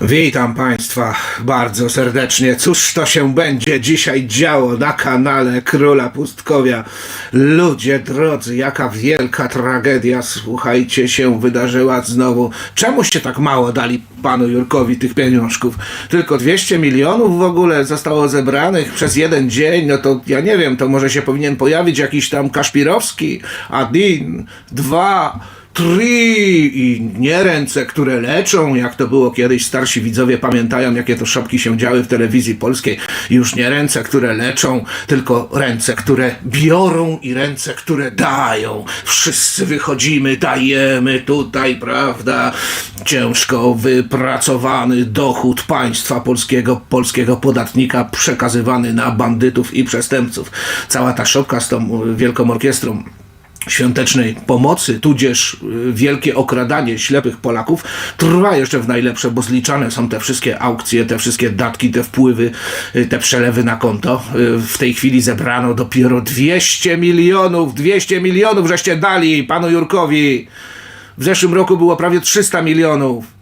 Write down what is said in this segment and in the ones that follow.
Witam Państwa bardzo serdecznie. Cóż to się będzie dzisiaj działo na kanale Króla Pustkowia? Ludzie drodzy, jaka wielka tragedia, słuchajcie, się wydarzyła znowu. Czemu się tak mało dali panu Jurkowi tych pieniążków? Tylko 200 milionów w ogóle zostało zebranych przez jeden dzień. No to ja nie wiem, to może się powinien pojawić jakiś tam Kaszpirowski, Adin, dwa Tri i nie ręce, które leczą, jak to było kiedyś. Starsi widzowie pamiętają, jakie to szopki się działy w telewizji polskiej. Już nie ręce, które leczą, tylko ręce, które biorą i ręce, które dają. Wszyscy wychodzimy, dajemy tutaj, prawda? Ciężko wypracowany dochód państwa polskiego, polskiego podatnika przekazywany na bandytów i przestępców. Cała ta szopka z tą wielką orkiestrą świątecznej pomocy, tudzież y, wielkie okradanie ślepych Polaków trwa jeszcze w najlepsze, bo zliczane są te wszystkie aukcje, te wszystkie datki, te wpływy, y, te przelewy na konto. Y, W tej chwili zebrano dopiero 200 milionów, 200 milionów żeście dali panu Jurkowi. W zeszłym roku było prawie 300 milionów.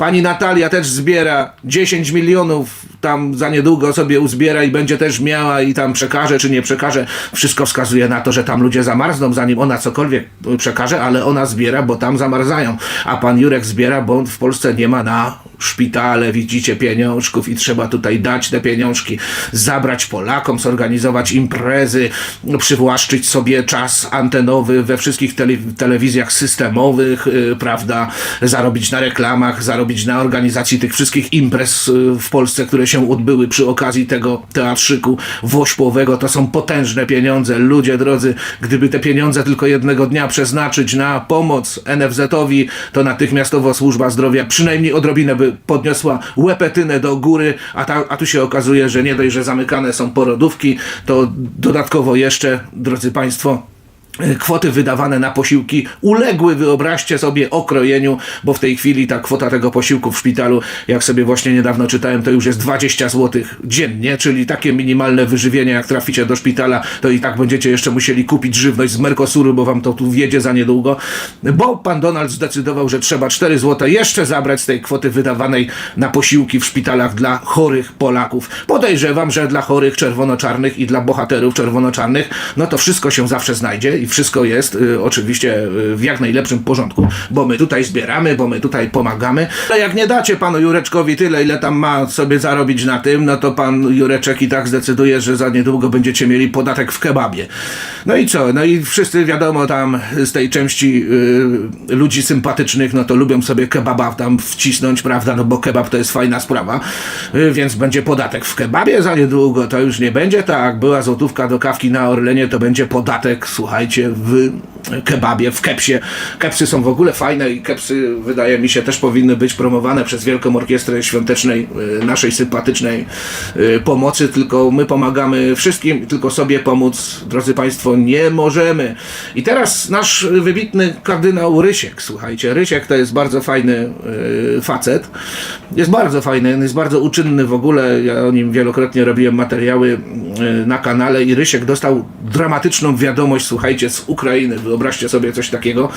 Pani Natalia też zbiera 10 milionów, tam za niedługo sobie uzbiera i będzie też miała i tam przekaże czy nie przekaże. Wszystko wskazuje na to, że tam ludzie zamarzną, zanim ona cokolwiek przekaże, ale ona zbiera, bo tam zamarzają. A pan Jurek zbiera, bo w Polsce nie ma na szpitale, widzicie, pieniążków i trzeba tutaj dać te pieniążki, zabrać Polakom, zorganizować imprezy, przywłaszczyć sobie czas antenowy we wszystkich tele, telewizjach systemowych, yy, prawda, zarobić na reklamach, zarobić na organizacji tych wszystkich imprez yy, w Polsce, które się odbyły przy okazji tego teatrzyku wośpowego. To są potężne pieniądze. Ludzie drodzy, gdyby te pieniądze tylko jednego dnia przeznaczyć na pomoc NFZ-owi, to natychmiastowo służba zdrowia przynajmniej odrobinę by podniosła łepetynę do góry, a, ta, a tu się okazuje, że nie dość, że zamykane są porodówki, to dodatkowo jeszcze, drodzy Państwo, kwoty wydawane na posiłki uległy, wyobraźcie sobie, okrojeniu, bo w tej chwili ta kwota tego posiłku w szpitalu, jak sobie właśnie niedawno czytałem, to już jest 20 zł dziennie, czyli takie minimalne wyżywienie, jak traficie do szpitala, to i tak będziecie jeszcze musieli kupić żywność z Mercosuru, bo wam to tu wjedzie za niedługo, bo pan Donald zdecydował, że trzeba 4 zł jeszcze zabrać z tej kwoty wydawanej na posiłki w szpitalach dla chorych Polaków. Podejrzewam, że dla chorych czerwono-czarnych i dla bohaterów czerwono-czarnych, no to wszystko się zawsze znajdzie i wszystko jest y, oczywiście y, w jak najlepszym porządku, bo my tutaj zbieramy, bo my tutaj pomagamy. Ale jak nie dacie panu Jureczkowi tyle, ile tam ma sobie zarobić na tym, no to pan Jureczek i tak zdecyduje, że za niedługo będziecie mieli podatek w kebabie. No i co? No i wszyscy wiadomo tam z tej części y, ludzi sympatycznych, no to lubią sobie kebaba tam wcisnąć, prawda? No bo kebab to jest fajna sprawa, y, więc będzie podatek w kebabie za niedługo. To już nie będzie tak, była złotówka do kawki na Orlenie, to będzie podatek, słuchajcie, w kebabie, w kepsie. Kepsy są w ogóle fajne i kepsy wydaje mi się też powinny być promowane przez Wielką Orkiestrę Świątecznej, y, naszej sympatycznej y, pomocy, tylko my pomagamy wszystkim, tylko sobie pomóc, drodzy Państwo, nie możemy. I teraz nasz wybitny kardynał Rysiek, słuchajcie, Rysiek to jest bardzo fajny y, facet, jest bardzo fajny, jest bardzo uczynny w ogóle, ja o nim wielokrotnie robiłem materiały na kanale i Rysiek dostał dramatyczną wiadomość, słuchajcie, z Ukrainy, wyobraźcie sobie coś takiego.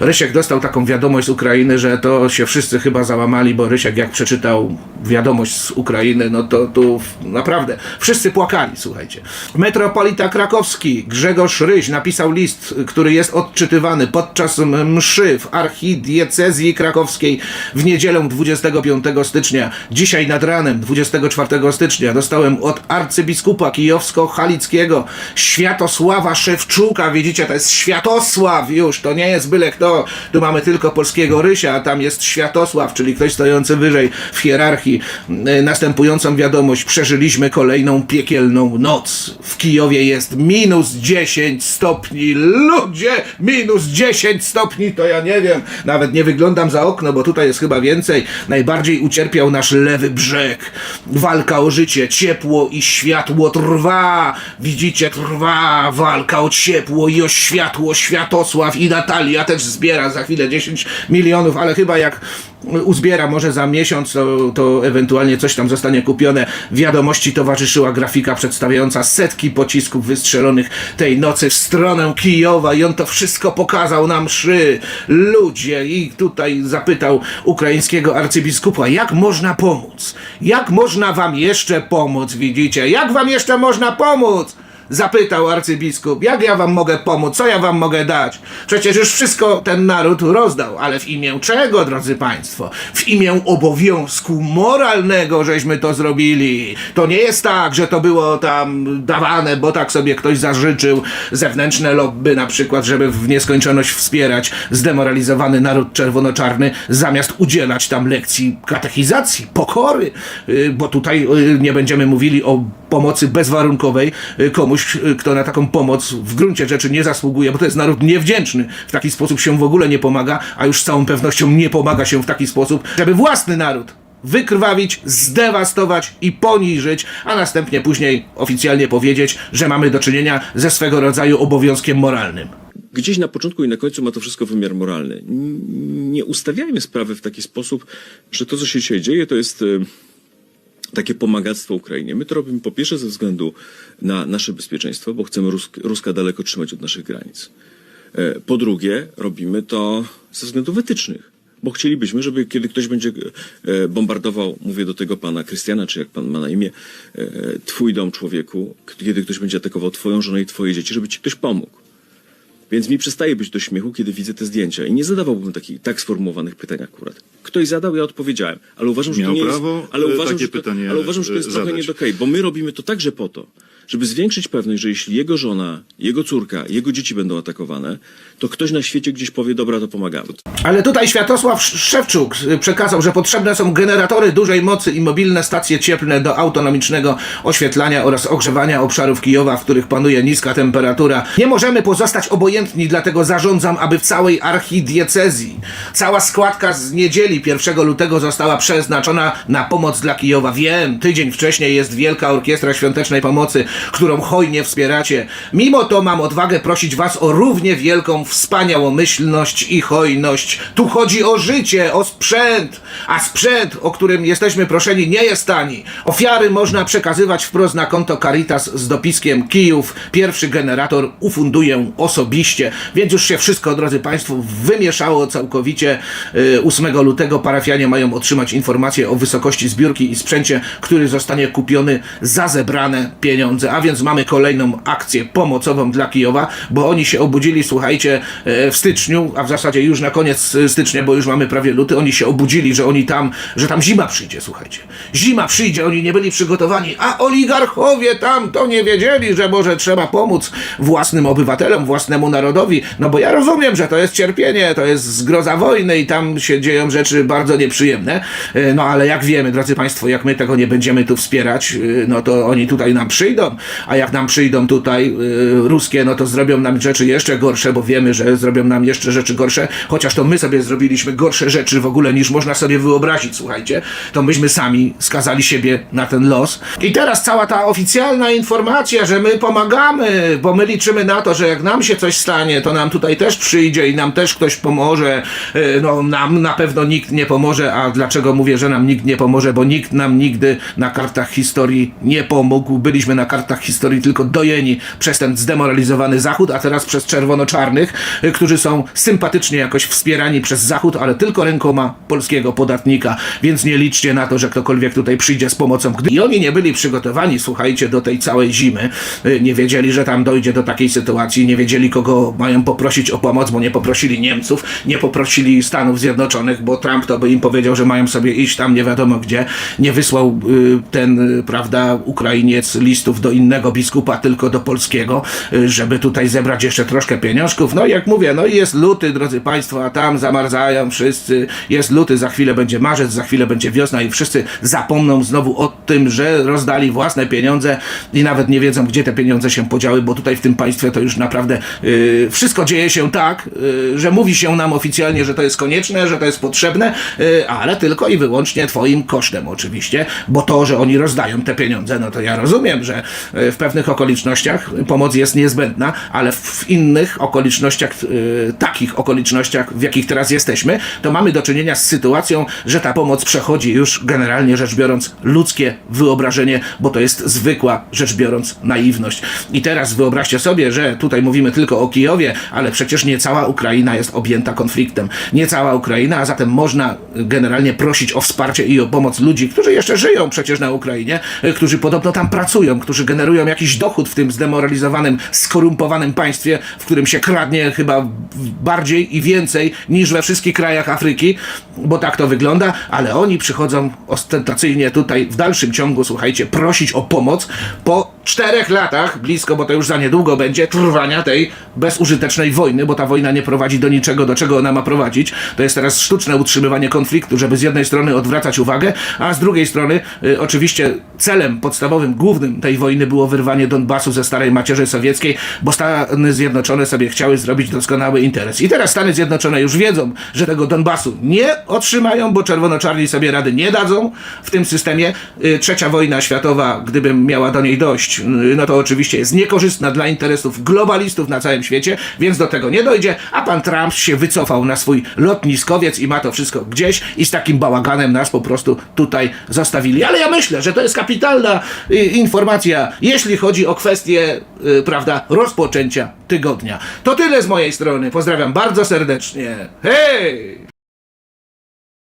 Rysiek dostał taką wiadomość z Ukrainy, że to się wszyscy chyba załamali, bo Rysiek jak przeczytał wiadomość z Ukrainy, no to tu naprawdę wszyscy płakali, słuchajcie. Metropolita krakowski Grzegorz Ryś napisał list, który jest odczytywany podczas mszy w archidiecezji krakowskiej w niedzielę 25 stycznia. Dzisiaj nad ranem 24 stycznia dostałem od arcybiskupa kijowsko-halickiego Światosława Szewczuka. Widzicie, to jest Światosław już, to nie jest byle kto. Tu mamy tylko polskiego Rysia, a tam jest Światosław, czyli ktoś stojący wyżej w hierarchii. E, Następującą wiadomość. Przeżyliśmy kolejną piekielną noc. W Kijowie jest minus 10 stopni. Ludzie, minus 10 stopni, to ja nie wiem. Nawet nie wyglądam za okno, bo tutaj jest chyba więcej. Najbardziej ucierpiał nasz lewy brzeg. Walka o życie, ciepło i światło trwa, widzicie, trwa walka o ciepło i o światło, Światosław i Natalia też zbiera za chwilę 10 milionów, ale chyba jak uzbiera może za miesiąc, to, to ewentualnie coś tam zostanie kupione. Wiadomości towarzyszyła grafika przedstawiająca setki pocisków wystrzelonych tej nocy w stronę Kijowa i on to wszystko pokazał na mszy. Ludzie i tutaj zapytał ukraińskiego arcybiskupa, jak można pomóc? Jak można wam jeszcze pomóc, widzicie? Jak wam jeszcze można pomóc? Zapytał arcybiskup, jak ja wam mogę pomóc, co ja wam mogę dać? Przecież już wszystko ten naród rozdał, ale w imię czego, drodzy państwo? W imię obowiązku moralnego żeśmy to zrobili. To nie jest tak, że to było tam dawane, bo tak sobie ktoś zażyczył, zewnętrzne lobby na przykład, żeby w nieskończoność wspierać zdemoralizowany naród czerwono-czarny, zamiast udzielać tam lekcji katechizacji, pokory, Y, bo tutaj y, nie będziemy mówili o pomocy bezwarunkowej y, komuś, y, kto na taką pomoc w gruncie rzeczy nie zasługuje, bo to jest naród niewdzięczny. W taki sposób się w ogóle nie pomaga, a już z całą pewnością nie pomaga się w taki sposób, żeby własny naród wykrwawić, zdewastować i poniżyć, a następnie później oficjalnie powiedzieć, że mamy do czynienia ze swego rodzaju obowiązkiem moralnym. Gdzieś na początku i na końcu ma to wszystko wymiar moralny. Nie ustawiajmy sprawy w taki sposób, że to, co się dzisiaj dzieje, to jest e, takie pomagactwo Ukrainie. My to robimy po pierwsze ze względu na nasze bezpieczeństwo, bo chcemy Rusk Ruska daleko trzymać od naszych granic. E, Po drugie, robimy to ze względów etycznych. Bo chcielibyśmy, żeby kiedy ktoś będzie e, bombardował, mówię do tego pana Krystiana, czy jak pan ma na imię, e, twój dom człowieku, kiedy ktoś będzie atakował twoją żonę i twoje dzieci, żeby ci ktoś pomógł. Więc mi przestaje być do śmiechu, kiedy widzę te zdjęcia. I nie zadawałbym takich tak sformułowanych pytań akurat. Ktoś zadał, ja odpowiedziałem. Ale uważam, że Miał to nie prawo, jest. Ale e, uważam, takie że to, pytanie, ale uważam, że to jest e, trochę zadać. nie okej, bo my robimy to także po to, żeby zwiększyć pewność, że jeśli jego żona, jego córka, jego dzieci będą atakowane, to ktoś na świecie gdzieś powie, dobra, to pomagamy. Ale tutaj Światosław Szewczuk y, przekazał, że potrzebne są generatory dużej mocy i mobilne stacje cieplne do autonomicznego oświetlania oraz ogrzewania obszarów Kijowa, w których panuje niska temperatura. Nie możemy pozostać obojętni, dlatego zarządzam, aby w całej archidiecezji cała składka z niedzieli 1 lutego została przeznaczona na pomoc dla Kijowa. Wiem, tydzień wcześniej jest Wielka Orkiestra Świątecznej Pomocy, którą hojnie wspieracie. Mimo to mam odwagę prosić was o równie wielką wspaniałomyślność i hojność. Tu chodzi o życie, o sprzęt, a sprzęt, o którym jesteśmy proszeni, nie jest tani. Ofiary można przekazywać wprost na konto Caritas z dopiskiem Kijów. Pierwszy generator ufunduję osobiście, więc już się wszystko, drodzy Państwo, wymieszało całkowicie. Y, 8 lutego parafianie mają otrzymać informację o wysokości zbiórki i sprzęcie, który zostanie kupiony za zebrane pieniądze. A więc mamy kolejną akcję pomocową dla Kijowa, bo oni się obudzili, słuchajcie, e, w styczniu, a w zasadzie już na koniec stycznia, bo już mamy prawie luty, oni się obudzili, że oni tam, że tam zima przyjdzie, słuchajcie. Zima przyjdzie, oni nie byli przygotowani, a oligarchowie tam to nie wiedzieli, że może trzeba pomóc własnym obywatelom, własnemu narodowi. No bo ja rozumiem, że to jest cierpienie, to jest zgroza wojny i tam się dzieją rzeczy bardzo nieprzyjemne. E, No ale jak wiemy, drodzy Państwo, jak my tego nie będziemy tu wspierać, e, no to oni tutaj nam przyjdą, a jak nam przyjdą tutaj e, ruskie, no to zrobią nam rzeczy jeszcze gorsze, bo wiemy, że zrobią nam jeszcze rzeczy gorsze, chociaż to my sobie zrobiliśmy gorsze rzeczy w ogóle niż można sobie wyobrazić, słuchajcie, to myśmy sami skazali siebie na ten los. I teraz cała ta oficjalna informacja, że my pomagamy, bo my liczymy na to, że jak nam się coś stanie, to nam tutaj też przyjdzie i nam też ktoś pomoże. E, No, nam na pewno nikt nie pomoże, a dlaczego mówię, że nam nikt nie pomoże? Bo nikt nam nigdy na kartach historii nie pomógł. Byliśmy na kartach historii tylko dojeni przez ten zdemoralizowany Zachód, a teraz przez czerwono-czarnych, y, którzy są sympatycznie jakoś wspierani przez Zachód, ale tylko rękoma polskiego podatnika. Więc nie liczcie na to, że ktokolwiek tutaj przyjdzie z pomocą. Gdy i oni nie byli przygotowani, słuchajcie, do tej całej zimy, y, nie wiedzieli, że tam dojdzie do takiej sytuacji, nie wiedzieli, kogo mają poprosić o pomoc, bo nie poprosili Niemców, nie poprosili Stanów Zjednoczonych, bo Trump to by im powiedział, że mają sobie iść tam nie wiadomo gdzie. Nie wysłał y, ten, prawda, Ukrainiec listów do innego biskupa, tylko do polskiego, y, żeby tutaj zebrać jeszcze troszkę pieniążków. No jak mówię, no i jest luty, drodzy Państwo, a tam zamarzają wszyscy. Jest luty, za chwilę będzie marzec, za chwilę będzie wiosna i wszyscy zapomną znowu o tym, że rozdali własne pieniądze i nawet nie wiedzą, gdzie te pieniądze się podziały, bo tutaj w tym państwie to już naprawdę y, wszystko dzieje się tak, y, że mówi się nam oficjalnie, że to jest konieczne, że to jest potrzebne, y, ale tylko i wyłącznie twoim kosztem oczywiście, bo to, że oni rozdają te pieniądze, no to ja rozumiem, że w pewnych okolicznościach pomoc jest niezbędna, ale w innych okolicznościach, e, takich okolicznościach, w jakich teraz jesteśmy, to mamy do czynienia z sytuacją, że ta pomoc przechodzi już generalnie rzecz biorąc ludzkie wyobrażenie, bo to jest zwykła rzecz biorąc naiwność. I teraz wyobraźcie sobie, że tutaj mówimy tylko o Kijowie, ale przecież nie cała Ukraina jest objęta konfliktem. Nie cała Ukraina, a zatem można generalnie prosić o wsparcie i o pomoc ludzi, którzy jeszcze żyją przecież na Ukrainie, którzy podobno tam pracują, którzy generują jakiś dochód w tym zdemoralizowanym, skorumpowanym państwie, w którym się kradnie chyba bardziej i więcej niż we wszystkich krajach Afryki, bo tak to wygląda, ale oni przychodzą ostentacyjnie tutaj w dalszym ciągu, słuchajcie, prosić o pomoc po czterech latach, blisko, bo to już za niedługo będzie, trwania tej bezużytecznej wojny, bo ta wojna nie prowadzi do niczego, do czego ona ma prowadzić. To jest teraz sztuczne utrzymywanie konfliktu, żeby z jednej strony odwracać uwagę, a z drugiej strony y, oczywiście celem podstawowym, głównym tej wojny było wyrwanie Donbasu ze starej macierzy sowieckiej, bo Stany Zjednoczone sobie chciały zrobić doskonały interes. I teraz Stany Zjednoczone już wiedzą, że tego Donbasu nie otrzymają, bo czerwono-czarni sobie rady nie dadzą w tym systemie. Y, Trzecia wojna światowa, gdyby miała do niej dojść, y, no to oczywiście jest niekorzystna dla interesów globalistów na całym świecie, więc do tego nie dojdzie, a pan Trump się wycofał na swój lotniskowiec i ma to wszystko gdzieś i z takim bałaganem nas po prostu tutaj zostawili. Ale ja myślę, że to jest kapitalna y, informacja, jeśli chodzi o kwestię, y, prawda, rozpoczęcia tygodnia. To tyle z mojej strony. Pozdrawiam bardzo serdecznie. Hej!